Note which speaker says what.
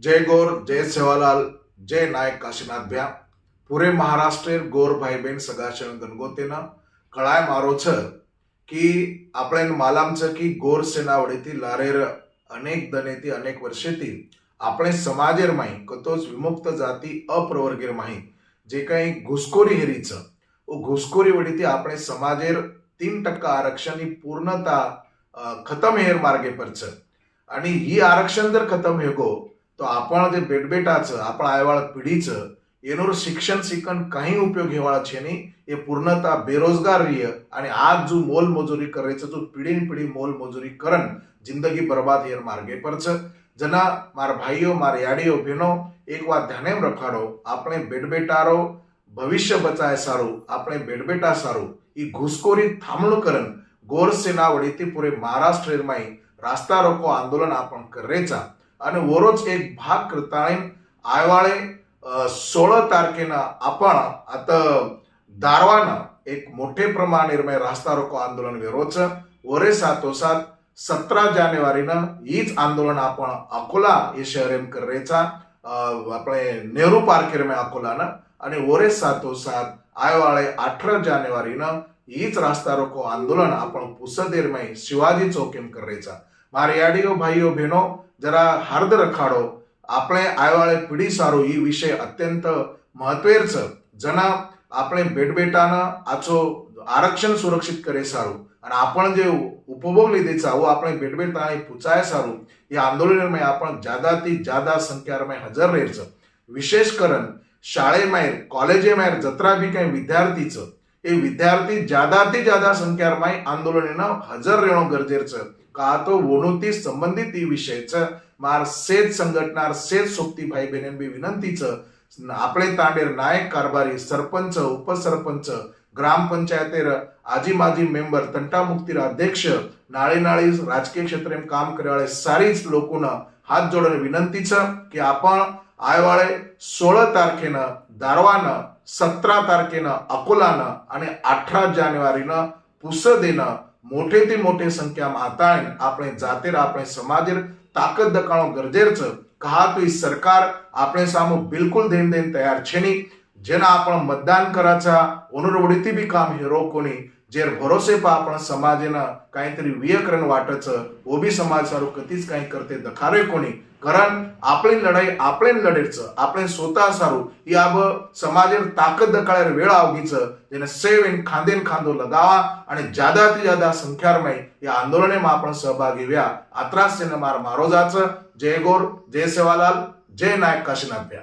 Speaker 1: जय गोर जय सेवालाल जय नायक काशीनाथ भ्या. पुरे महाराष्ट्रेर गोर भाई बहन सगळ्याच्या गणगोतेनं. कळाय मारोच की आपणे मालाम च की गोर सेना ती लारेर अनेक दनेती अनेक वर्षेती आपले समाजेर माही कतोच विमुक्त जाती अप्रवर्गीर माही. जे काही घुसखोरी हेरीचं घुसखोरी वडीती आपले समाजेर तीन टक्का आरक्षण ही पूर्णता खतम हेर मार्गे परचं आणि ही आरक्षण जर खतम हे गो तो आपण जे बेटबेटाचं आपण आयवाळ पिढीचं एनोर शिक्षण शिकण काही उपयोग हेवाळा नाही. हे पूर्णतः बेरोजगार रिय आणि आज जो मोलमजुरी करायचं जो पिढीन पिढी मोलमजुरी करण जिंदगी बर्बाद हेर मार्गे परच जना मार भाईओ मार याडियो बहनों एक वा ध्यानेम रखाड़ो आपणे बेटबेटारो भविष्य बचाय सारू आपणे बेटबेटा सारू ही घुसखोरी थांबणं करण गोरसेना वडीती पुरे महाराष्ट्र माई रास्ता रोको आंदोलन आपण करायचा आणि वरोच एक भाग करताना आयवाळे अ, सोळा तारखेनं आपण आता दारवानं एक मोठे प्रमाणे रास्ता रोको आंदोलन वेरोच वरे सातोसात सतरा जानेवारीनं हीच आंदोलन आपण अकोला हे शहरेम करायचा अ, આપણે नेहरू पार्क में अकोलानं आणि वरे सातोसात आयवाळे अठरा जानेवारीनं हीच रास्ता रोको आंदोलन आपण पुसदेरमय शिवाजी चौकेम करायचा મારા મારિયાળીઓ ભાઈઓ બહેનો જરા હાર્દ રખાડો આપણે આવાળે પીઢી સારો એ વિષય અત્યંત મહત્વેર છે જેના આપણે બેટબેટાના આછો આરક્ષણ સુરક્ષિત કરે સારું અને આપણે જે ઉપભોગ લીધે છે આવું આપણે બેટબેટાની પૂછાય સારું એ આંદોલનમાં આપણે જ્યાદાથી જ્યાદા સંખ્યામાં હાજર રહે છે વિશેષ કરન શાળેમાં કોલેજેમાં જતરા બી કંઈ વિદ્યાર્થી છે એ વિદ્યાર્થી જ્યાદાથી જ્યાદા સંખ્યામાં આંદોલનને હાજર રહેણો ગરજેર છે का तो वणुती संबंधित ही मार सेज संघटनार सेज सोबती भाई बहिणी बी विनंतीचं आपले तांडेर नायक कारभारी सरपंच उपसरपंच ग्रामपंचायतेर आजी माजी मेंबर तंटामुक्तीर अध्यक्ष नाळी नाळी राजकीय में काम करवाळे सारीच लोकोनं हात जोडून विनंतीचं की आपण आयवाळे सोळा तारखेनं दारवानं सतरा तारखेनं अकोलानं आणि अठरा जानेवारीनं पुसं देणं થી મોટી સંખ્યામાં હતા આપણે જાતે આપણે સમાજેર તાકત દકાણો ગરજેર છે. કહા તો એ સરકાર આપણે સામે બિલકુલ દેન દેન તૈયાર છે નહીં. જેના આપણે મતદાન કરાચા ઓનુરવડીથી બી કામ હેરો કોની जे भरोसे पा आपण समाजेनं काहीतरी वियकरण वाटच ओबी समाज सारू कधीच काही करते दखारे कोणी. कारण आपले लढाई आपले लढेच आपले स्वतः सारू ही आब समाजे ताकद दखाळ्या वेळ आवगीच जेणे सेव इन खांदेन खांदो लगावा आणि जादात जादा संख्यार मय या आंदोलने मा आपण सहभागी व्या. आत्रास सिनेमा मारोजाच. जय गोर जय सेवालाल जय नायक काशीनाथ द्या